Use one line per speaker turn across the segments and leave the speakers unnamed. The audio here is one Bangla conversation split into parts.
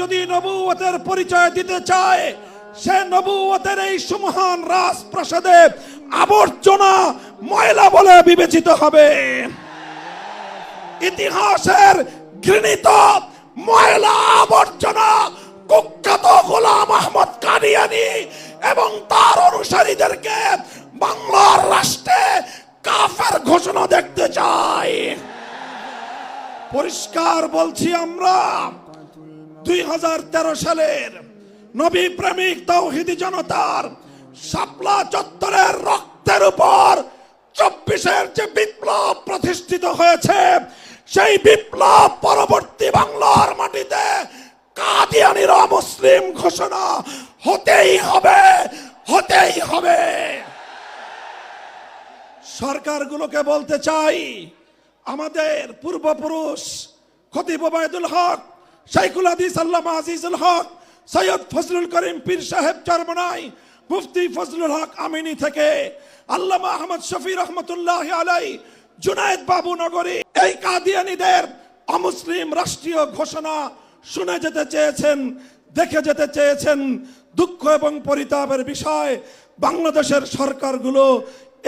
যদি নবুয়তের পরিচয় দিতে চায়, সে নবুয়তের এই সুমহান রাজপ্রাসাদে আবর্জনা ময়লা বলে বিবেচিত হবে। ইতিহাসের ঘৃণিত ময়লা আবর্জনা কুখ্যাত গোলাম আহমদ কাদিয়ানি এবং তার অনুসারীদেরকে বাংলার রাষ্ট্রে কাফের ঘোষণা দেখতে চাই পরিষ্কার বলছি আমরা দুই হাজার তেরো সালের নবী প্রেমিক তৌহিদি জনতার শাপলা চত্বরের রক্তের উপর চব্বিশের যে বিপ্লব প্রতিষ্ঠিত হয়েছে, সেই বিপ্লব পরবর্তী বাংলার মাটিতে কাদিয়ানির মুসলিম ঘোষণা হতেই হবে হতেই হবে। সরকারগুলোকে বলতে চাই, আমাদের পূর্বপুরুষ খতিব হক শাইখুল হাদিস আল্লামা আজিজুল হক, সৈয়দ ফজলুল করিম পীর সাহেব চরমনাই, মুফতি ফজলুল হক আমিনী থেকে, আল্লামা আহমদ শফি রহমতুল্লাহ আলাই জুনায়েদ বাবু নগরী। এই কাদিয়ানিদের অমুসলিম রাষ্ট্রীয় ঘোষণা শুনে যেতে চেয়েছেন, দেখে যেতে চেয়েছেন দুঃখ এবং পরিতাপের বিষয়, বাংলাদেশের সরকারগুলো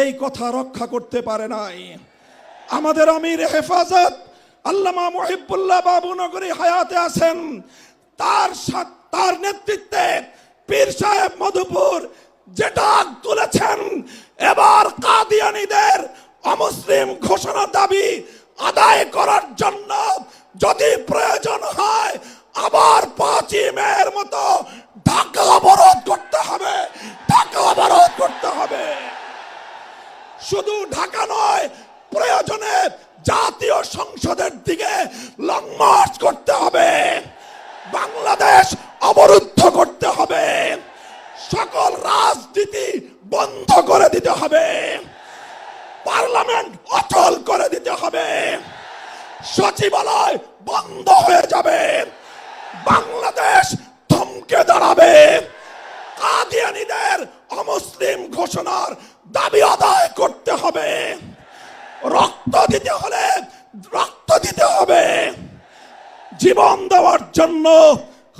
এই কথা রক্ষা করতে পারে নাই। আমাদের আমির হেফাজত আল্লামা মহিবুল্লাহ বাবু নগরী হায়াতে আছেন। তার তার নেতৃত্বে পীর সাহেব মধুপুর যেটা তুলেছেন। এবার কাদিয়ানিদের অমুসলিম ঘোষণা দাবি আদায় করার জন্য যদি বন্ধ করে দিতে হবে। পার্লামেন্ট অচল করে দিতে হবে। সচিবালয় বন্ধ হয়ে যাবে। বাংলাদেশ থমকে দাঁড়াবে। কাদিয়ানিদের অমুসলিম ঘোষণার দাবি আদায় করতে হবে। রক্ত দিতে হলে রক্ত দিতে হবে। জীবন দেওয়ার জন্য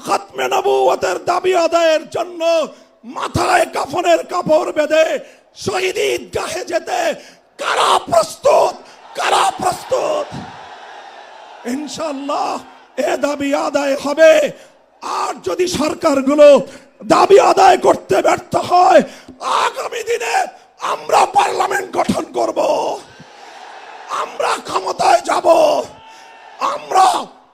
খাতমে নবুয়তের দাবি আদায়ের জন্য মাথায় কাফনের কাপড় বেঁধে শহীদ ঈদগাহে যেতে কারা প্রস্তুত? কারা প্রস্তুত? ইনশাল্লাহ এ দাবি আদায় হবে। আর যদি সরকারগুলো দাবি আদায় করতে ব্যর্থ হয়, আগামী দিনে আমরা পার্লামেন্ট গঠন করব। আমরা ক্ষমতায় যাব। আমরা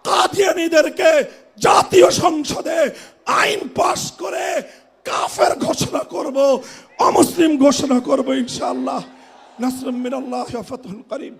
কাদিয়ানিদেরকে জাতীয় সংসদে আইন পাশ করে কাফের ঘোষণা করব অমুসলিম ঘোষণা করব ইনশাআল্লাহ। নাসরুম মিনাল্লাহ হাফাতুল করিম।